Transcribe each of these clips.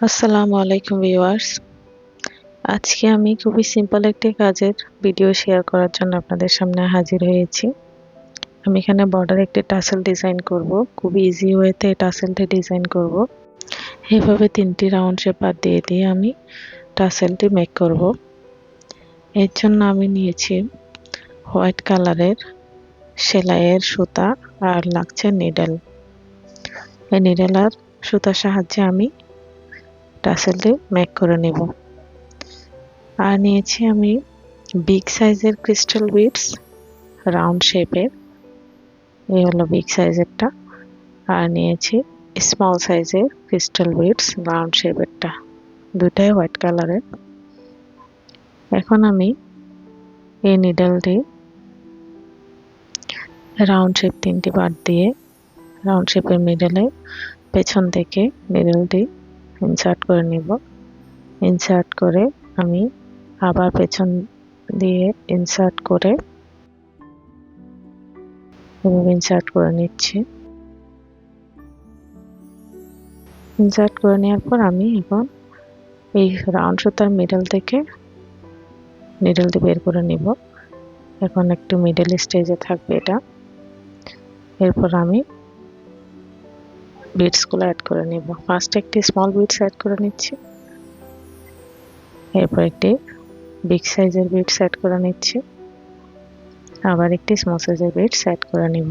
আসসালামু আলাইকুম ভিউয়ার্স। আজকে আমি খুবই সিম্পল একটি কাজের ভিডিও শেয়ার করার জন্য আপনাদের সামনে হাজির হয়েছি। আমি এখানে বর্ডার একটি টাসেল ডিজাইন করব খুবই ইজি ওয়েতে টাসেলটি ডিজাইন করব। এভাবে তিনটি রাউন্ড শেপ আর দিয়ে দিয়ে আমি টাসেলটি মেক করব। এর জন্য আমি নিয়েছি হোয়াইট কালারের সেলাইয়ের সুতা আর লাগছে নিডেল এই নিডেল আর সুতার সাহায্যে আমি টাসেলটি ম্যাক করে নেব। আর নিয়েছি আমি বিগ সাইজের ক্রিস্টাল বিটস রাউন্ড শেপের এই হলো বিগ সাইজেরটা আর নিয়েছি স্মল সাইজের ক্রিস্টাল বিটস রাউন্ড শেপেরটা দুটাই হোয়াইট কালারের এখন আমি এই নিডলটি রাউন্ড শেপ তিনটি পার্ট দিয়ে রাউন্ড শেপের মিডলে পেছন থেকে নিডলটি ইনসার্ট করে নিব। ইনসার্ট করে আমি আবার পেছন দিয়ে ইনসার্ট করে ইনসার্ট করে নিচ্ছি। ইনসার্ট করে নেওয়ার পর আমি এখন এই রাউন্ড সুতার মিডল থেকে নিডলটি বের করে নিব। এখন একটু মিডল স্টেজে থাকবে এটা। এরপর আমি বিটসগুলো অ্যাড করে নিব। ফার্স্ট একটি স্মল বিটস অ্যাড করে নিচ্ছি। এরপর একটি বিগ সাইজের বিটস অ্যাড করে নিচ্ছি। আবার একটি স্মল সাইজের বিটস অ্যাড করে নিব।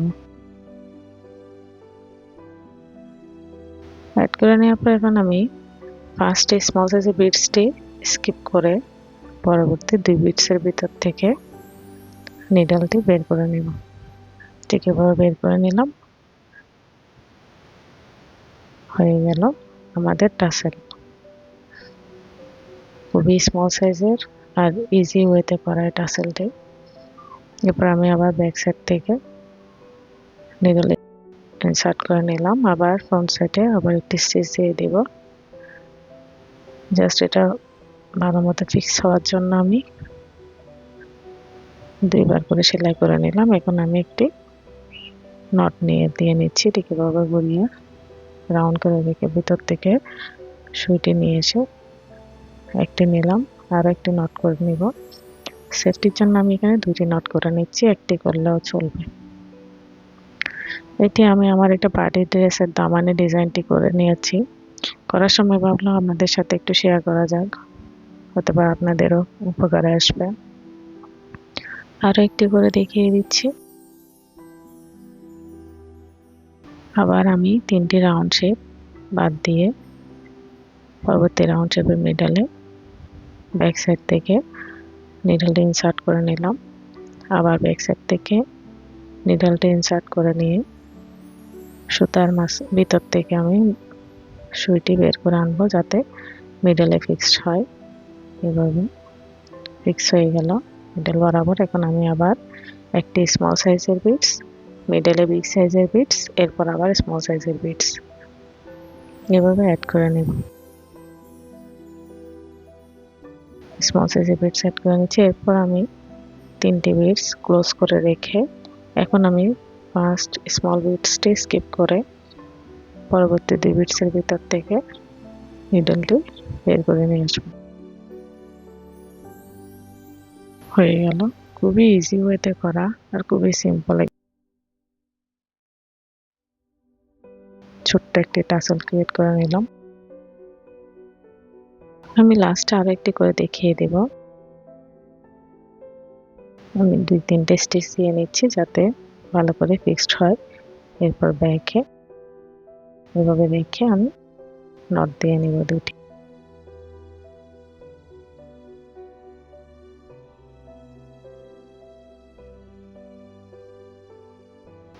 অ্যাড করে নেওয়ার পর এখন আমি ফার্স্টে স্মল সাইজের বিটসটি স্কিপ করে পরবর্তী দুই বিটসের ভিতর থেকে নিডালটি বের করে নিব। ঠিক এভাবে বের করে নিলাম। হয়ে গেল আমাদের টাসেল। খুবই স্মল সাইজের আর ইজি ওয়েতে করা এই টাসেলটি। এরপর আমি আবার ব্যাক সাইড থেকে নিডলে ইনসার্ট করে নিলাম। আবার ফ্রন্ট সাইডে আবার একটি স্টিচ দিয়ে দিব। জাস্ট এটা ভালো মতো ফিক্স হওয়ার জন্য আমি দুইবার করে সেলাই করে নিলাম। এখন আমি একটি নট নিয়ে, দিয়ে নিচ্ছি। ঠিক এভাবে ঘুরিয়ে রাউন্ড করে রেখে ভিতর থেকে সুইটি নিয়ে এসে একটি নিলাম আরও একটি নট করে নিব। সেফটির জন্য আমি এখানে দুটি নট করে নিচ্ছি, একটি করলেও চলবে। এটি আমি আমার একটা পার্টি ড্রেসের দামানে ডিজাইনটি করে নিয়েছি। করার সময় ভাবলাম আপনাদের সাথে একটু শেয়ার করা যাক হতে পারে আপনাদেরও উপকারে আসবে। আরও একটি করে দেখিয়ে দিচ্ছি। আবার আমি তিনটি রাউন্ড শেপ বাদ দিয়ে পরবর্তী রাউন্ড শেপের মিডলে ব্যাক সাইড থেকে নিডলটা ইনসার্ট করে নিলাম। আবার ব্যাক সাইড থেকে নিডলটা ইনসার্ট করে নিয়ে সুতার মাছ ভিতর থেকে আমি সুইটি বের করে আনব যাতে মিডলে ফিক্সড হয়। এভাবে ফিক্স হয়ে গেল। মিডল বরাবর। এখন আমি আবার একটি স্মল সাইজের বিটস মিডলে বিগ সাইজের বিটস এরপর আবার স্মল সাইজের বিটস এভাবে অ্যাড করে নেব। স্মল সাইজের বিটস অ্যাড করে নিচ্ছি, এরপর আমি তিনটি বিটস ক্লোজ করে রেখে এখন আমি ফার্স্ট স্মল বিটসটি স্কিপ করে পরবর্তী দুই বিটসের ভিতর থেকে নিডলটি বের করে নিয়ে আসব। হয়ে গেল। খুবই ইজি ওয়েতে করা আর খুবই সিম্পল ছোট্ট একটি টাসেল ক্রিয়েট করে নিলাম। আমি লাস্টে আর একটি করে দেখিয়ে দেব। আমি দুই তিনটে স্টিচ দিয়ে নিচ্ছি যাতে ভালো করে ফিক্সড হয়। এরপর ব্যাকে এভাবে রেখে আমি নট দিয়ে নিব দুটি।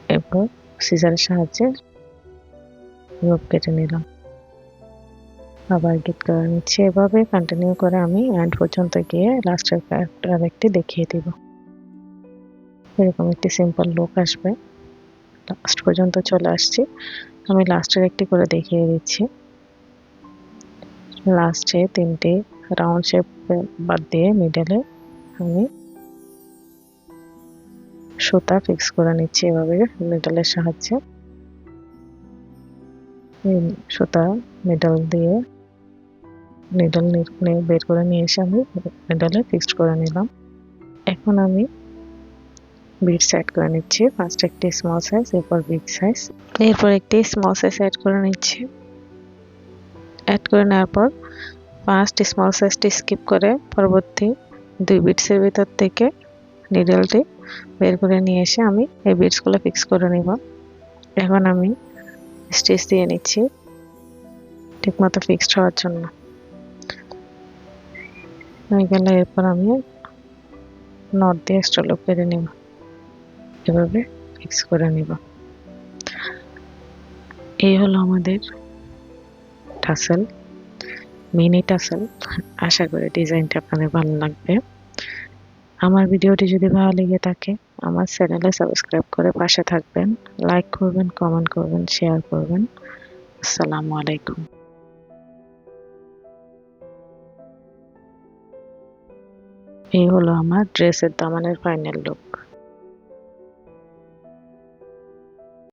এরপর সিজারের সাহায্যে রোপ কেটে নিলাম। আবার গিট করে নিচ্ছি। এভাবে কন্টিনিউ করে আমি এন্ড পর্যন্ত গিয়ে লাস্টের আর একটি দেখিয়ে দিব। এরকম একটি সিম্পল লুক আসবে। লাস্ট পর্যন্ত চলে আসছি। আমি লাস্টের একটি করে দেখিয়ে দিচ্ছি। লাস্টে তিনটি রাউন্ড শেপ বাদ দিয়ে মিডলে আমি সুতা ফিক্স করে নিচ্ছি এভাবে মিডলের সাহায্যে। সুতা মিডল দিয়ে নিডল বের করে নিয়ে এসে আমি নিডলে ফিক্সড করে নিলাম। এখন আমি বিটস অ্যাড করে নিচ্ছি। ফার্স্ট একটি স্মল সাইজ এরপর বিগ সাইজ এরপর একটি স্মল সাইজ অ্যাড করে নিচ্ছি। অ্যাড করে নেওয়ার পর ফার্স্ট স্মল সাইজটি স্কিপ করে পরবর্তী দুই বিটসের ভিতর থেকে নিডলটি বের করে নিয়ে এসে আমি এই বিটসগুলো ফিক্স করে নিব এখন আমি স্টিচ দিয়ে নিচ্ছি। ঠিকমতো ফিক্সড হওয়ার জন্য। হয়ে গেলে এরপর আমি নট দিয়ে স্ট্রোলক কেটে নিব। এভাবে ফিক্স করে নিব। এই হলো আমাদের টাসেল মিনি টাসেল আশা করি ডিজাইনটা আপনাদের ভালো লাগবে। আমার ভিডিওটি যদি ভালো লেগে থাকে আমার চ্যানেলে সাবস্ক্রাইব করে পাশে থাকবেন, লাইক করবেন, কমেন্ট করবেন, শেয়ার করবেন। আসসালামু আলাইকুম। এই হলো আমার ড্রেসের দামানের ফাইনাল লুক।